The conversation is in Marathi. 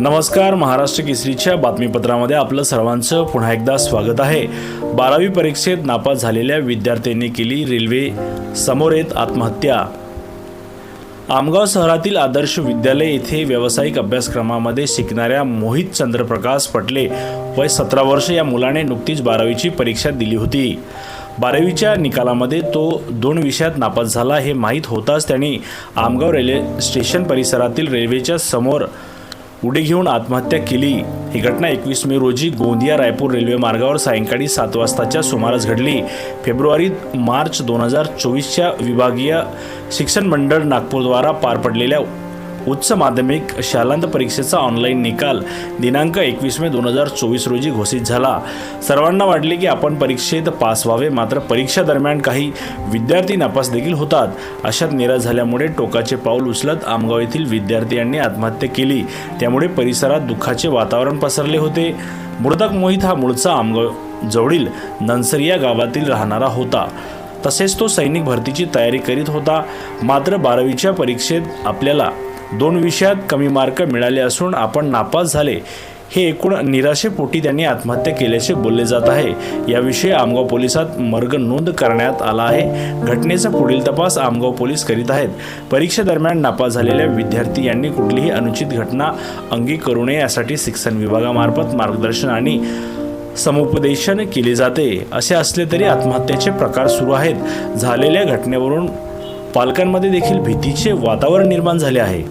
नमस्कार महाराष्ट्र केसरीच्या बातमीपत्रामध्ये आपलं सर्वांचं पुन्हा एकदा स्वागत आहे. बारावी परीक्षेत नापास झालेल्या विद्यार्थ्यांनी केली रेल्वे समोर येत आत्महत्या. आमगाव शहरातील आदर्श विद्यालय येथे व्यावसायिक अभ्यासक्रमामध्ये शिकणाऱ्या मोहित चंद्रप्रकाश पटले वय सतरा वर्ष या मुलाने नुकतीच बारावीची परीक्षा दिली होती. बारावीच्या निकालामध्ये तो दोन विषयात नापास झाला हे माहीत होताच त्यांनी आमगाव रेल्वे स्टेशन परिसरातील रेल्वेच्या समोर उडी घेऊन आत्महत्या केली. ही घटना एकवीस मे रोजी गोंदिया रायपूर रेल्वे मार्गावर सायंकाळी सात वाजताच्या सुमारास घडली. फेब्रुवारी मार्च दोन हजार चोवीसच्या विभागीय शिक्षण मंडळ नागपूरद्वारा पार पडलेल्या उच्च माध्यमिक शालांत परीक्षेचा ऑनलाईन निकाल दिनांक एकवीस मे दोन हजार चोवीस रोजी घोषित झाला. सर्वांना वाटले की आपण परीक्षेत पास व्हावे मात्र परीक्षा दरम्यान काही विद्यार्थी नापास देखील होतात. अशात निराश झाल्यामुळे टोकाचे पाऊल उचलत आमगाव येथील विद्यार्थी यांनी आत्महत्या केली. त्यामुळे परिसरात दुःखाचे वातावरण पसरले होते. मृतक मोहित हा मूळचा आमगाव जवळील नन्सरी या गावातील राहणारा होता. तसेच तो सैनिक भरतीची तयारी करीत होता. मात्र बारावीच्या परीक्षेत आपल्याला दोन विषयात कमी मार्क मिळाले असून आपण नापास झाले हे एकूण निराशेपोटी त्यांनी आत्महत्या केल्याचे बोलले जात आहे. याविषयी आमगाव पोलिसात मर्ग नोंद करण्यात आला आहे. घटनेचा पुढील तपास आमगाव पोलीस करीत आहेत. परीक्षेदरम्यान नापास झालेल्या विद्यार्थी यांनी कुठलीही अनुचित घटना अंगी करू नये यासाठी शिक्षण विभागामार्फत मार्गदर्शन आणि समुपदेशन केले जाते. असे असले तरी आत्महत्येचे प्रकार सुरू आहेत. झालेल्या घटनेवरून पालकांमध्ये देखील भीतीचे वातावरण निर्माण झाले आहे.